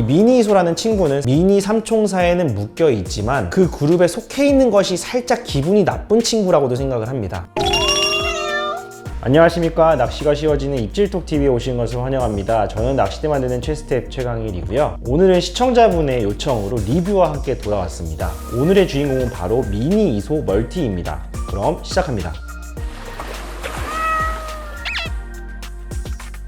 이 미니소라는 친구는 미니 삼총사에는 묶여 있지만 그 그룹에 속해 있는 것이 살짝 기분이 나쁜 친구라고도 생각을 합니다. 안녕하십니까 낚시가 쉬워지는 입질톡 TV에 오신 것을 환영합니다. 저는 낚시대 만드는 최스텝 최강일이고요. 오늘은 시청자분의 요청으로 리뷰와 함께 돌아왔습니다. 오늘의 주인공은 바로 미니 이소 멀티입니다. 그럼 시작합니다.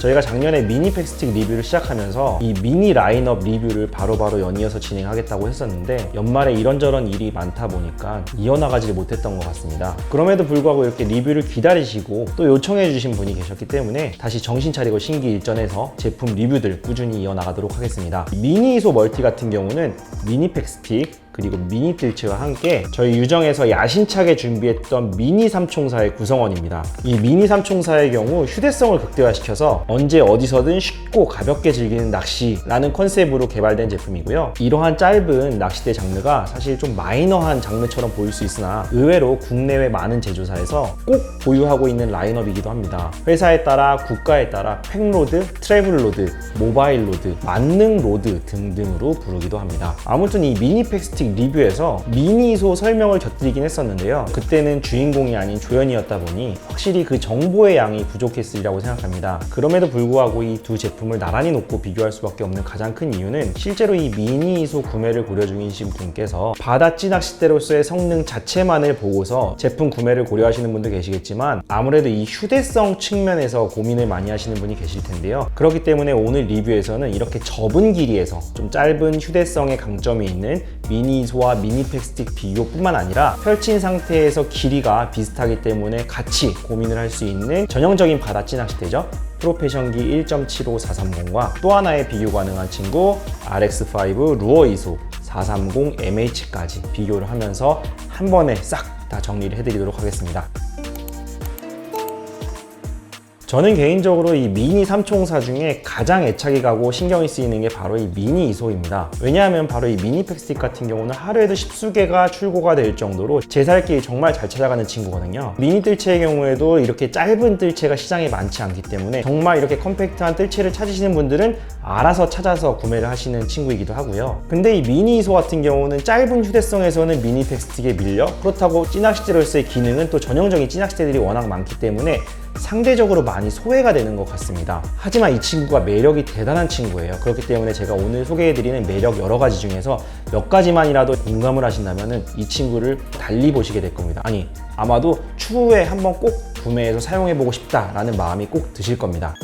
저희가 작년에 미니 팩스틱 리뷰를 시작하면서 이 미니 라인업 리뷰를 바로 바로 연이어서 진행하겠다고 했었는데 연말에 이런저런 일이 많다 보니까 이어나가지 못했던 것 같습니다. 그럼에도 불구하고 이렇게 리뷰를 기다리시고 또 요청해 주신 분이 계셨기 때문에 다시 정신 차리고 신기 일전해서 제품 리뷰들 꾸준히 이어나가도록 하겠습니다. 미니 이소 멀티 같은 경우는 미니 팩스틱 그리고 미니 뜰츠와 함께 저희 유정에서 야심차게 준비했던 미니 삼총사의 구성원입니다. 이 미니 삼총사의 경우 휴대성을 극대화시켜서 언제 어디서든 쉽고 가볍게 즐기는 낚시라는 컨셉으로 개발된 제품이고요. 이러한 짧은 낚시대 장르가 사실 좀 마이너한 장르처럼 보일 수 있으나 의외로 국내외 많은 제조사에서 꼭 보유하고 있는 라인업이기도 합니다. 회사에 따라 국가에 따라 팩로드, 트래블로드, 모바일 로드, 만능 로드 등등으로 부르기도 합니다. 아무튼 이 미니 팩스 틱 리뷰에서 미니소 설명을 곁들이긴 했었는데요. 그때는 주인공이 아닌 조연이었다 보니 확실히 그 정보의 양이 부족했으리라고 생각합니다. 그럼에도 불구하고 이 두 제품을 나란히 놓고 비교할 수밖에 없는 가장 큰 이유는 실제로 이 미니소 구매를 고려 중이신 분께서 바다 찌 낚싯대로서의 성능 자체만을 보고서 제품 구매를 고려하시는 분도 계시겠지만 아무래도 이 휴대성 측면에서 고민을 많이 하시는 분이 계실 텐데요. 그렇기 때문에 오늘 리뷰에서는 이렇게 접은 길이에서 좀 짧은 휴대성의 강점이 있는 미니 소와 미니팩 스틱 비교뿐만 아니라 펼친 상태에서 길이가 비슷하기 때문에 같이 고민을 할 수 있는 전형적인 바다 찌 낚시대죠. 프로페션기 1.75430과 또 하나의 비교 가능한 친구 RX5 루어 이소 430MH까지 비교를 하면서 한 번에 싹 다 정리를 해드리도록 하겠습니다. 저는 개인적으로 이 미니 삼총사 중에 가장 애착이 가고 신경이 쓰이는 게 바로 이 미니 이소입니다. 왜냐하면 바로 이 미니 팩스틱 같은 경우는 하루에도 십수개가 출고가 될 정도로 제 살길이 정말 잘 찾아가는 친구거든요. 미니 뜰채의 경우에도 이렇게 짧은 뜰채가 시장에 많지 않기 때문에 정말 이렇게 컴팩트한 뜰채를 찾으시는 분들은 알아서 찾아서 구매를 하시는 친구이기도 하고요. 근데 이 미니 이소 같은 경우는 짧은 휴대성에서는 미니 팩스틱에 밀려 그렇다고 찌낚시대로서의 기능은 또 전형적인 찌낚시대들이 워낙 많기 때문에 상대적으로 많이 소외가 되는 것 같습니다. 하지만 이 친구가 매력이 대단한 친구예요. 그렇기 때문에 제가 오늘 소개해드리는 매력 여러 가지 중에서 몇 가지만이라도 공감을 하신다면 이 친구를 달리 보시게 될 겁니다. 아니, 아마도 추후에 한번 꼭 구매해서 사용해보고 싶다라는 마음이 꼭 드실 겁니다.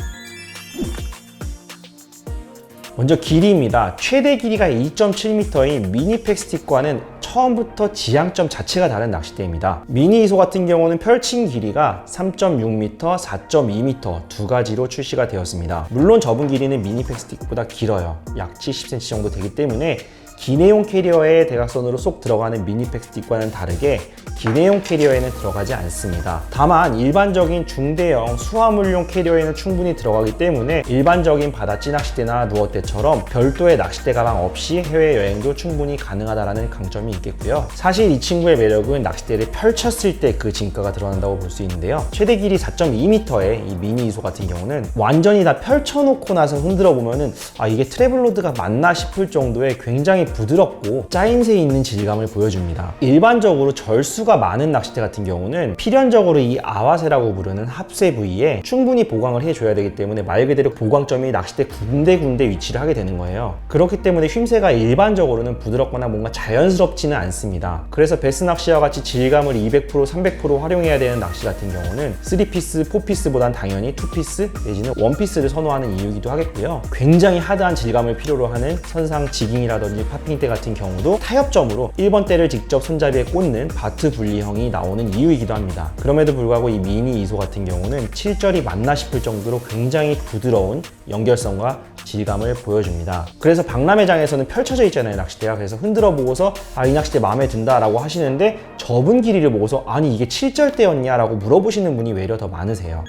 먼저 길이입니다. 최대 길이가 2.7m인 미니팩 스틱과는 처음부터 지향점 자체가 다른 낚싯대입니다. 미니 이소 같은 경우는 펼친 길이가 3.6m, 4.2m 두 가지로 출시가 되었습니다. 물론 접은 길이는 미니 팩 스틱보다 길어요. 약 70cm 정도 되기 때문에 기내용 캐리어에 대각선으로 쏙 들어가는 미니팩 스틱과는 다르게 기내용 캐리어에는 들어가지 않습니다. 다만 일반적인 중대형 수화물용 캐리어에는 충분히 들어가기 때문에 일반적인 바다 찌낚시대나 누어대처럼 별도의 낚싯대 가방 없이 해외여행도 충분히 가능하다는 강점이 있겠고요. 사실 이 친구의 매력은 낚싯대를 펼쳤을 때 그 진가가 드러난다고 볼 수 있는데요. 최대 길이 4.2m의 이 미니 이소 같은 경우는 완전히 다 펼쳐놓고 나서 흔들어 보면은 아 이게 트래블로드가 맞나 싶을 정도의 굉장히 부드럽고 짜임새 있는 질감을 보여줍니다. 일반적으로 절수 가 많은 낚싯대 같은 경우는 필연적으로 이 아와세라고 부르는 합세 부위에 충분히 보강을 해줘야 되기 때문에 말 그대로 보강점이 낚싯대 군데군데 위치를 하게 되는 거예요. 그렇기 때문에 휘새가 일반적으로는 부드럽거나 뭔가 자연스럽지는 않습니다. 그래서 베스 낚시와 같이 질감을 200% 300% 활용해야 되는 낚시 같은 경우는 3피스, 4피스보단 당연히 2피스 내지는 1피스를 선호하는 이유이기도 하겠고요. 굉장히 하드한 질감을 필요로 하는 선상 지깅이라든지 파핑대 같은 경우도 타협점으로 1번 대를 직접 손잡이에 꽂는 바트 분리형이 나오는 이유이기도 합니다. 그럼에도 불구하고 이 미니 이소 같은 경우는 7절이 맞나 싶을 정도로 굉장히 부드러운 연결성과 질감을 보여줍니다. 그래서 박람회장에서는 펼쳐져 있잖아요, 낚싯대가. 그래서 흔들어 보고서 아, 이 낚싯대 마음에 든다라고 하시는데 접은 길이를 보고서 아니 이게 7절대였냐라고 물어보시는 분이 외려 더 많으세요.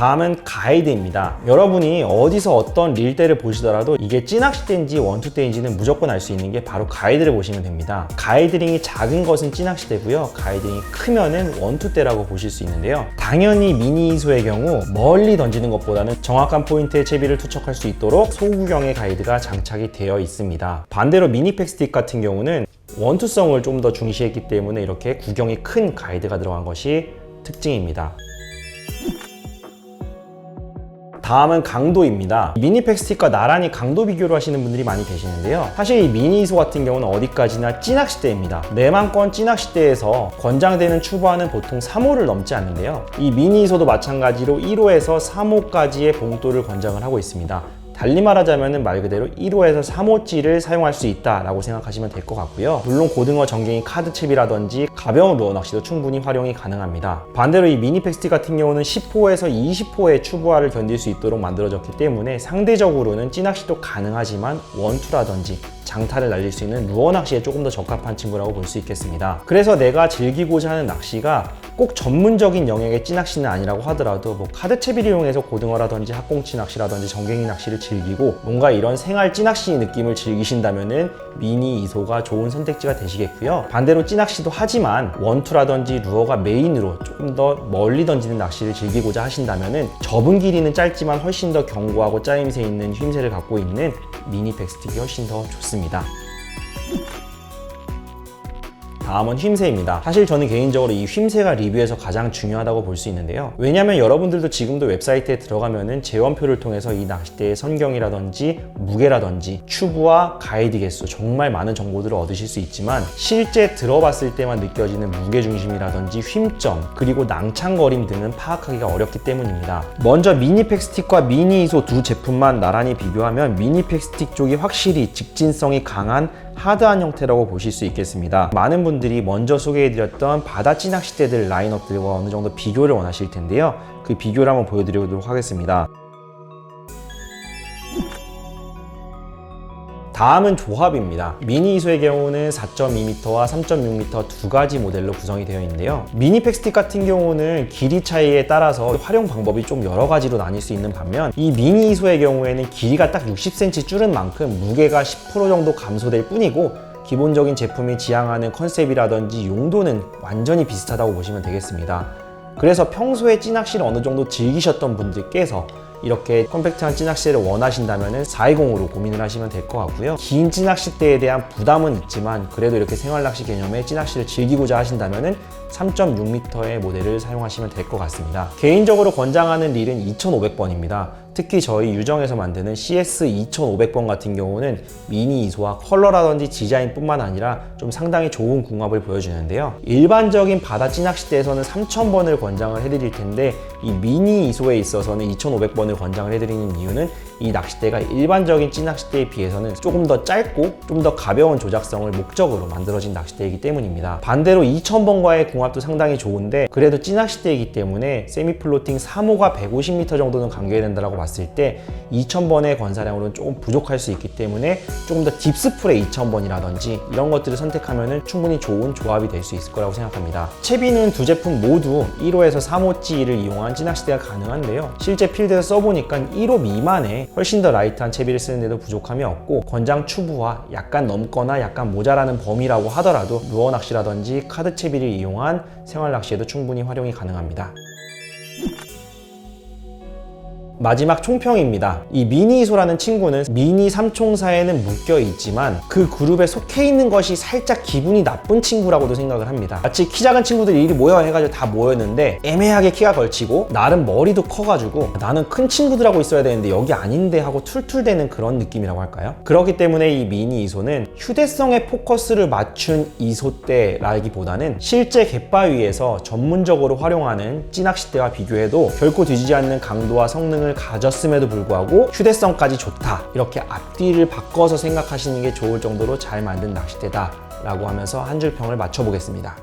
다음은 가이드입니다. 여러분이 어디서 어떤 릴대를 보시더라도 이게 찐낚시대인지 원투대인지는 무조건 알 수 있는 게 바로 가이드를 보시면 됩니다. 가이드링이 작은 것은 찐낚시대고요. 가이드링이 크면은 원투대라고 보실 수 있는데요. 당연히 미니 이소의 경우 멀리 던지는 것보다는 정확한 포인트의 채비를 투척할 수 있도록 소구경의 가이드가 장착이 되어 있습니다. 반대로 미니팩 스틱 같은 경우는 원투성을 좀 더 중시했기 때문에 이렇게 구경이 큰 가이드가 들어간 것이 특징입니다. 다음은 강도입니다. 미니 팩 스틱과 나란히 강도 비교를 하시는 분들이 많이 계시는데요. 사실 이 미니이소 같은 경우는 어디까지나 찐낚시대입니다. 내만권 찐낚시대에서 권장되는 추부하는 보통 3호를 넘지 않는데요. 이 미니이소도 마찬가지로 1호에서 3호까지의 봉도를 권장을 하고 있습니다. 달리 말하자면 말 그대로 1호에서 3호찌를 사용할 수 있다라고 생각하시면 될 것 같고요. 물론 고등어 전갱이 카드칩이라든지 가벼운 루어 낚시도 충분히 활용이 가능합니다. 반대로 이 미니팩 스틱 같은 경우는 10호에서 20호의 추부하를 견딜 수 있도록 만들어졌기 때문에 상대적으로는 찌낚시도 가능하지만 원투라든지 장타를 날릴 수 있는 루어 낚시에 조금 더 적합한 친구라고 볼 수 있겠습니다. 그래서 내가 즐기고자 하는 낚시가 꼭 전문적인 영역의 찌낚시는 아니라고 하더라도 뭐 카드채비를 이용해서 고등어라든지 학꽁치 낚시라든지 정갱이 낚시를 즐기고 뭔가 이런 생활 찌낚시 느낌을 즐기신다면은 미니 이소가 좋은 선택지가 되시겠고요. 반대로 찌낚시도 하지만 원투라든지 루어가 메인으로 조금 더 멀리 던지는 낚시를 즐기고자 하신다면은 접은 길이는 짧지만 훨씬 더 견고하고 짜임새 있는 휘임새를 갖고 있는 미니 백스틱이 훨씬 더 좋습니다. 다음은 휘임새입니다. 사실 저는 개인적으로 이 휘임새가 리뷰에서 가장 중요하다고 볼 수 있는데요. 왜냐하면 여러분들도 지금도 웹사이트에 들어가면은 재원표를 통해서 이 낚싯대의 선경이라든지 무게라든지 추부와 가이드 개수 정말 많은 정보들을 얻으실 수 있지만 실제 들어봤을 때만 느껴지는 무게 중심이라든지 휨점 그리고 낭창거림 등은 파악하기가 어렵기 때문입니다. 먼저 미니팩 스틱과 미니 이소 두 제품만 나란히 비교하면 미니팩 스틱 쪽이 확실히 직진성이 강한 하드한 형태라고 보실 수 있겠습니다. 많은 분들이 먼저 소개해드렸던 바다 찌낚시대들 라인업들과 어느 정도 비교를 원하실 텐데요. 그 비교를 한번 보여드리도록 하겠습니다. 다음은 조합입니다. 미니 이소의 경우는 4.2m와 3.6m 두 가지 모델로 구성이 되어 있는데요. 미니 팩스틱 같은 경우는 길이 차이에 따라서 활용 방법이 좀 여러 가지로 나뉠 수 있는 반면 이 미니 이소의 경우에는 길이가 딱 60cm 줄은 만큼 무게가 10% 정도 감소될 뿐이고 기본적인 제품이 지향하는 컨셉이라든지 용도는 완전히 비슷하다고 보시면 되겠습니다. 그래서 평소에 찌낚시를 어느 정도 즐기셨던 분들께서 이렇게 컴팩트한 찌낚시를 원하신다면 420으로 고민을 하시면 될 것 같고요. 긴 찌낚시대에 대한 부담은 있지만 그래도 이렇게 생활낚시 개념의 찌낚시를 즐기고자 하신다면 3.6m의 모델을 사용하시면 될 것 같습니다. 개인적으로 권장하는 릴은 2500번입니다. 특히 저희 유정에서 만드는 CS 2500번 같은 경우는 미니 이소와 컬러라든지 디자인뿐만 아니라 좀 상당히 좋은 궁합을 보여주는데요. 일반적인 바다 찌낚시대에서는 3000번을 권장을 해드릴 텐데 이 미니 이소에 있어서는 2500번을 권장을 해드리는 이유는 이 낚싯대가 일반적인 찌낚싯대에 비해서는 조금 더 짧고 좀 더 가벼운 조작성을 목적으로 만들어진 낚싯대이기 때문입니다. 반대로 2000번과의 궁합도 상당히 좋은데 그래도 찌낚싯대이기 때문에 세미 플로팅 3호가 150m 정도는 감겨야 된다고 봤을 때 2000번의 권사량으로는 조금 부족할 수 있기 때문에 조금 더 딥스풀의 2000번이라든지 이런 것들을 선택하면 충분히 좋은 조합이 될 수 있을 거라고 생각합니다. 채비는 두 제품 모두 1호에서 3호찌를 이용한 찌낚싯대가 가능한데요. 실제 필드에서 써보니까 1호 미만의 훨씬 더 라이트한 채비를 쓰는데도 부족함이 없고 권장 추부와 약간 넘거나 약간 모자라는 범위라고 하더라도 루어 낚시라든지 카드 채비를 이용한 생활 낚시에도 충분히 활용이 가능합니다. 마지막 총평입니다. 이 미니소라는 친구는 미니 삼총사에는 묶여 있지만 그 그룹에 속해 있는 것이 살짝 기분이 나쁜 친구라고도 생각을 합니다. 마치 키 작은 친구들이 이리 모여 해가지고 다 모였는데 애매하게 키가 걸치고 나름 머리도 커가지고 나는 큰 친구들하고 있어야 되는데 여기 아닌데 하고 툴툴대는 그런 느낌이라고 할까요? 그렇기 때문에 이 미니 이소는 휴대성에 포커스를 맞춘 이소대라기보다는 실제 갯바위에서 전문적으로 활용하는 찌낚싯대와 비교해도 결코 뒤지지 않는 강도와 성능을 가졌음에도 불구하고 휴대성까지 좋다. 이렇게 앞뒤를 바꿔서 생각하시는 게 좋을 정도로 잘 만든 낚싯대다 라고 하면서 한 줄 평을 맞춰보겠습니다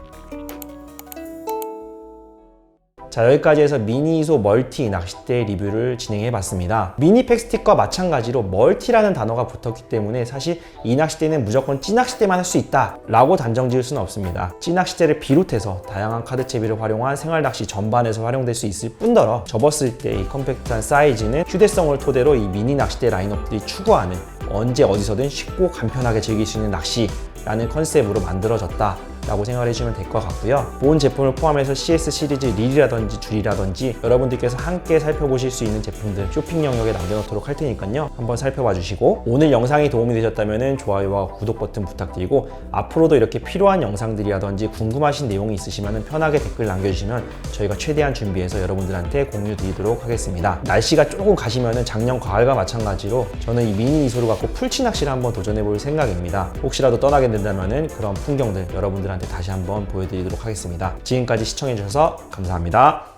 자 여기까지 해서 미니이소 멀티 낚싯대 리뷰를 진행해 봤습니다. 미니 팩스틱과 마찬가지로 멀티라는 단어가 붙었기 때문에 사실 이 낚싯대는 무조건 찌낚싯대만 할 수 있다 라고 단정 지을 수는 없습니다. 찌낚싯대를 비롯해서 다양한 카드 채비를 활용한 생활 낚시 전반에서 활용될 수 있을 뿐더러 접었을 때 이 컴팩트한 사이즈는 휴대성을 토대로 이 미니 낚싯대 라인업들이 추구하는 언제 어디서든 쉽고 간편하게 즐길 수 있는 낚시라는 컨셉으로 만들어졌다 라고 생각을 해주면 될 것 같고요. 본 제품을 포함해서 CS 시리즈 릴이라든지 줄이라든지 여러분들께서 함께 살펴보실 수 있는 제품들 쇼핑 영역에 남겨놓도록 할 테니까요. 한번 살펴봐 주시고 오늘 영상이 도움이 되셨다면 좋아요와 구독 버튼 부탁드리고 앞으로도 이렇게 필요한 영상들이라든지 궁금하신 내용이 있으시면 편하게 댓글 남겨주시면 저희가 최대한 준비해서 여러분들한테 공유 드리도록 하겠습니다. 날씨가 조금 가시면 작년 가을과 마찬가지로 저는 이 미니 이소를 갖고 풀치 낚시를 한번 도전해 볼 생각입니다. 혹시라도 떠나게 된다면 그런 풍경들 여러분들한테 다시 한번 보여드리도록 하겠습니다. 지금까지 시청해주셔서 감사합니다.